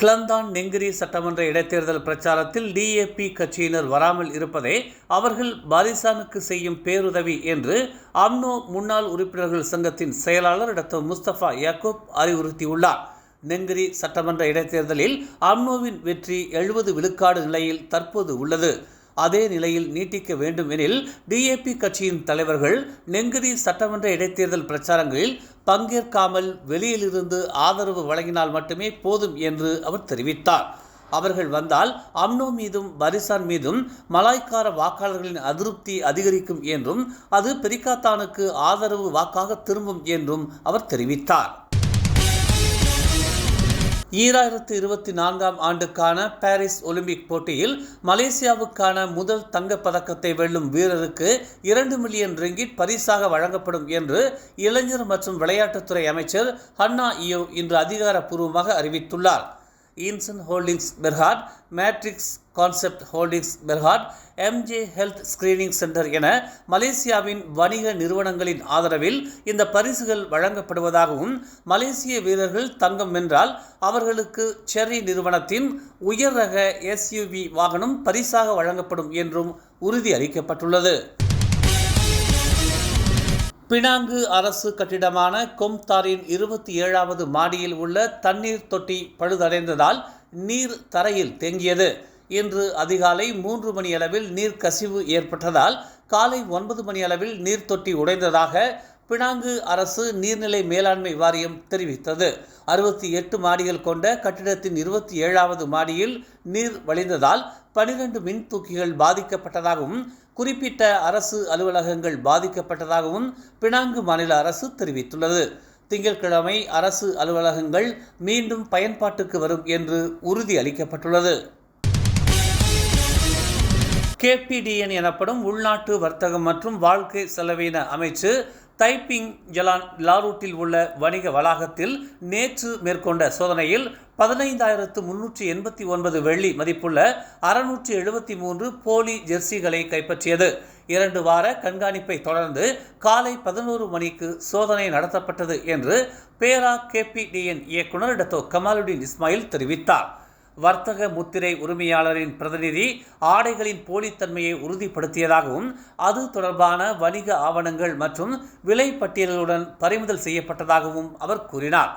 கிளந்தான் நெங்கிரி சட்டமன்ற இடைத்தேர்தல் பிரச்சாரத்தில் டிஏபி கட்சியினர் வராமல் இருப்பதே அவர்கள் பாரிசானுக்கு செய்யும் பேருதவி என்று அம்னோ முன்னாள் உறுப்பினர்கள் சங்கத்தின் செயலாளர் டாக்டர் முஸ்தபா யாக்கூப் அறிவுறுத்தியுள்ளார். நெங்கிரி சட்டமன்ற இடைத்தேர்தலில் அம்னோவின் வெற்றி எழுபது விழுக்காடு நிலையில் தற்போது உள்ளது. அதே நிலையில் நீட்டிக்க வேண்டும் எனில் டிஏபி கட்சியின் தலைவர்கள் நெங்குதி சட்டமன்ற இடைத்தேர்தல் பிரச்சாரங்களில் பங்கேற்காமல் வெளியிலிருந்து ஆதரவு வழங்கினால் மட்டுமே போதும் என்று அவர் தெரிவித்தார். அவர்கள் வந்தால் அம்னோ மீதும் பரிசான் மீதும் மலாய்க்கார வாக்காளர்களின் அதிருப்தி அதிகரிக்கும் என்றும் அது பெரிக்காத்தானுக்கு ஆதரவு வாக்காக திரும்பும் என்றும் அவர் தெரிவித்தார். ஈராயிரத்து இருபத்தி நான்காம் ஆண்டுக்கான பாரிஸ் ஒலிம்பிக் போட்டியில் மலேசியாவுக்கான முதல் தங்கப் பதக்கத்தை வெல்லும் வீரருக்கு இரண்டு மில்லியன் ரிங்கிட் பரிசாக வழங்கப்படும் என்று இளைஞர் மற்றும் விளையாட்டுத்துறை அமைச்சர் ஹன்னா இயோ இன்று அதிகாரப்பூர்வமாக அறிவித்துள்ளார். ஈன்சன் holdings Berhad matrix concept holdings Berhad MJ health screening centre என மலேசியாவின் வணிக நிறுவனங்களின் ஆதரவில் இந்த பரிசுகள் வழங்கப்படுவதாகவும் மலேசிய வீரர்கள் தங்கம் வென்றால் அவர்களுக்கு செர்ரி நிறுவனத்தின் உயர் ரக எஸ்யூவி வாகனம் பரிசாக வழங்கப்படும் என்றும் உறுதி அளிக்கப்பட்டுள்ளது. பினாங்கு அரசு கட்டிடமான கொம்தாரின் இருபத்தி ஏழாவது மாடியில் உள்ள தண்ணீர் தொட்டி பழுதடைந்ததால் நீர் தரையில் தேங்கியது. இன்று அதிகாலை மூன்று மணி அளவில் நீர் கசிவு ஏற்பட்டதால் காலை ஒன்பது மணி அளவில் நீர் தொட்டி உடைந்ததாக பினாங்கு அரசு நீர்நிலை மேலாண்மை வாரியம் தெரிவித்தது. அறுபத்தி எட்டு மாடிகள் கொண்ட கட்டிடத்தின் இருபத்தி ஏழாவது மாடியில் நீர் வழிந்ததால் பனிரெண்டு மின் தூக்கிகள் பாதிக்கப்பட்டதாகவும் குறிப்பிட்ட அரசு அலுவலகங்கள் பாதிக்கப்பட்டதாகவும் பினாங்கு மாநில அரசு தெரிவித்துள்ளது. திங்கட்கிழமை அரசு அலுவலகங்கள் மீண்டும் பயன்பாட்டுக்கு வரும் என்று உறுதி அளிக்கப்பட்டுள்ளது கேபிடிஎன் எனப்படும் உள்நாட்டு வர்த்தகம் மற்றும் வாழ்க்கை செலவின அமைச்சு தைப்பிங் ஜலான் லாரூட்டில் உள்ள வணிக வளாகத்தில் நேற்று மேற்கொண்ட சோதனையில் பதினைந்தாயிரத்து முன்னூற்றி எண்பத்தி ஒன்பது வெள்ளி மதிப்புள்ள அறுநூற்றி எழுபத்தி மூன்று போலி ஜெர்சிகளை கைப்பற்றியது. இரண்டு வார கண்காணிப்பை தொடர்ந்து காலை பதினோரு மணிக்கு சோதனை நடத்தப்பட்டது என்று பேரா கேபிடிஎன் இயக்குனர் டத்தோ கமாலுடீன் இஸ்மாயில் தெரிவித்தார். வர்த்தக முத்திரை உரிமையாளரின் பிரதிநிதி ஆடைகளின் போலித்தன்மையை உறுதிப்படுத்தியதாகவும் அது தொடர்பான வணிக ஆவணங்கள் மற்றும் விலை பட்டியல்களுடன் பறிமுதல் செய்யப்பட்டதாகவும் அவர் கூறினார்.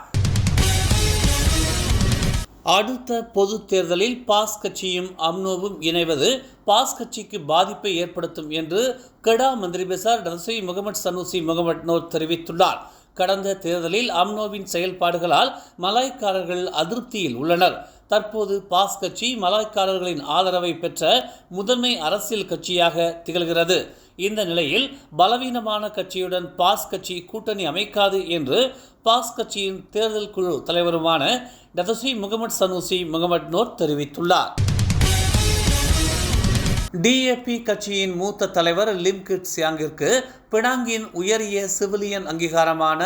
அடுத்த பொது தேர்தலில் பாஸ் கட்சியும் அம்னோவும் இணைவது பாஸ் கட்சிக்கு பாதிப்பை ஏற்படுத்தும் என்று கெடா மந்திரி பெசார் டசை முகமது சனூசி முகமட் நோர் தெரிவித்துள்ளார். கடந்த தேர்தலில் அம்னோவின் செயல்பாடுகளால் மலாய்க்காரர்கள் அதிருப்தியில் உள்ளனர். தற்போது பாஸ் கட்சி மலாய்க்காரர்களின் ஆதரவை பெற்ற முதன்மை அரசியல் கட்சியாக திகழ்கிறது. இந்த நிலையில் பலவீனமான கட்சியுடன் பாஸ் கட்சி கூட்டணி அமைக்காது என்று பாஸ் கட்சியின் தேர்தல் குழு தலைவருமான டதசி முகமது சனூசி முகமது நோர் தெரிவித்துள்ளார். டிஏபி கட்சியின் மூத்த தலைவர் லிம்கிட் சியாங்கிற்கு பினாங்கின் உயரிய சிவிலியன் அங்கீகாரமான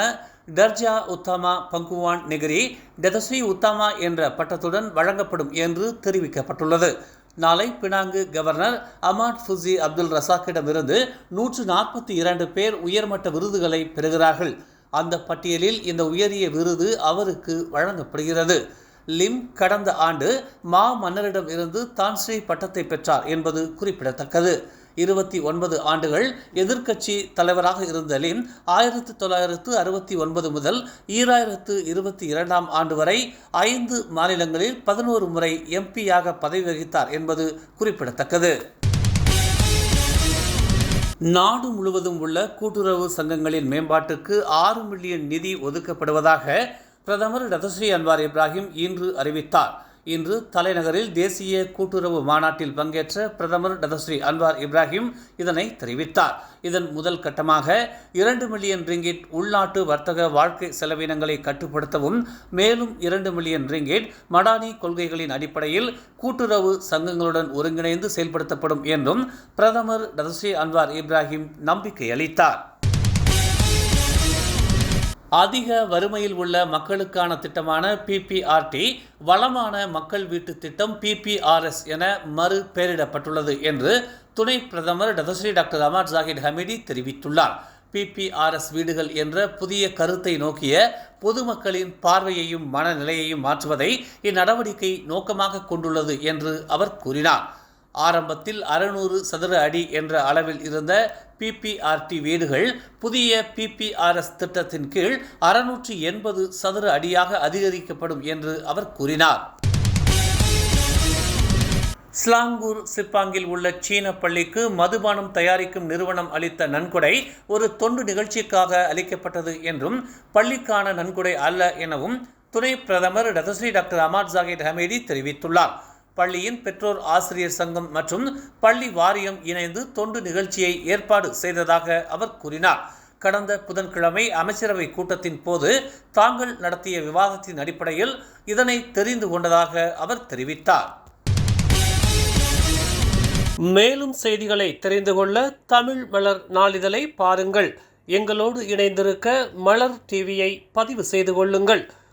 டர்ஜா உத்தமா பங்குவான் நெகிரி டெதஸ்ரீ உத்தமா என்ற பட்டத்துடன் வழங்கப்படும் என்று தெரிவிக்கப்பட்டுள்ளது. நாளை Penang governor Ahmad Fuzi Abdul ரசாக்கிடமிருந்து நூற்று நாற்பத்தி இரண்டு பேர் உயர்மட்ட விருதுகளை பெறுகிறார்கள். அந்த பட்டியலில் இந்த உயரிய விருது அவருக்கு வழங்கப்படுகிறது. லிம் கடந்த ஆண்டு மா மன்னரிடம் இருந்து தான்ஸ்ரீ பட்டத்தை பெற்றார் என்பது குறிப்பிடத்தக்கது. இருபத்தி ஒன்பது ஆண்டுகள் எதிர்க்கட்சி தலைவராக இருந்த லிம் ஆயிரத்தி தொள்ளாயிரத்து அறுபத்தி ஒன்பது முதல் ஈராயிரத்து இருபத்தி இரண்டாம் ஆண்டு வரை ஐந்து மாநிலங்களில் பதினோரு முறை எம்பியாக பதவி வகித்தார் என்பது குறிப்பிடத்தக்கது. நாடு முழுவதும் உள்ள கூட்டுறவு சங்கங்களின் மேம்பாட்டுக்கு ஆறு மில்லியன் நிதி ஒதுக்கப்படுவதாக பிரதமர் ரதஸ்ரீ அன்வார் இப்ராஹிம் இன்று அறிவித்தார். இன்று தலைநகரில் தேசிய கூட்டுறவு மாநாட்டில் பங்கேற்ற பிரதமர் டதஸ்ரீ அன்வார் இப்ராஹிம் இதனை தெரிவித்தார். இதன் முதல் கட்டமாக இரண்டு மில்லியன் ரிங்கிட் உள்நாட்டு வர்த்தக வாழ்க்கை செலவினங்களை கட்டுப்படுத்தவும் மேலும் இரண்டு மில்லியன் ரிங்கிட் மடானி கொள்கைகளின் அடிப்படையில் கூட்டுறவு சங்கங்களுடன் ஒருங்கிணைந்து செயல்படுத்தப்படும் என்றும் பிரதமர் டதஸ்ரீ அன்வார் இப்ராஹிம் நம்பிக்கை அளித்தார். அதிக வறுமையில் உள்ள மக்களுக்கான திட்டமான பிபிஆர்டி வளமான மக்கள் வீட்டு திட்டம் பிபிஆர்எஸ் என மறு பெயரிடப்பட்டுள்ளது என்று துணை பிரதமர் டதஸ்ரீ டாக்டர் அமர் ஜாகிர் ஹமிடி தெரிவித்துள்ளார். பிபிஆர்எஸ் வீடுகள் என்ற புதிய கருத்தை நோக்கிய பொதுமக்களின் பார்வையையும் மனநிலையையும் மாற்றுவதை இந்நடவடிக்கை நோக்கமாக கொண்டுள்ளது என்று அவர் கூறினார். ஆரம்பத்தில் அறுநூறு சதுர அடி என்ற அளவில் இருந்த பிபிஆர்டி வீடுகள் புதிய பிபிஆர்எஸ் திட்டத்தின் கீழ் அறுநூற்றி எண்பது சதுர அடியாக அதிகரிக்கப்படும் என்று அவர் கூறினார். ஸ்லாங்கூர் சிப்பாங்கில் உள்ள சீன பள்ளிக்கு மதுபானம் தயாரிக்கும் நிறுவனம் அளித்த நன்கொடை ஒரு தொண்டு நிகழ்ச்சிக்காக அளிக்கப்பட்டது என்றும் பள்ளிக்கான நன்கொடை அல்ல எனவும் துணை பிரதமர் Datuk Seri doctor Ahmad Zahid Hamidi தெரிவித்துள்ளார். பள்ளியின் பெற்றோர் ஆசிரியர் சங்கம் மற்றும் பள்ளி வாரியம் இணைந்து தொண்டு நிகழ்ச்சியை ஏற்பாடு செய்ததாக அவர் கூறினார். கடந்த புதன்கிழமை அமைச்சரவை கூட்டத்தின் போது தாங்கள் நடத்திய விவாதத்தின் அடிப்படையில் இதனை தெரிந்து கொண்டதாக அவர் தெரிவித்தார். மேலும் செய்திகளை தெரிந்து கொள்ள தமிழ் மலர் நாளிதழை பாருங்கள். எங்களோடு இணைந்திருக்க மலர் டிவியை பதிவு செய்து கொள்ளுங்கள்.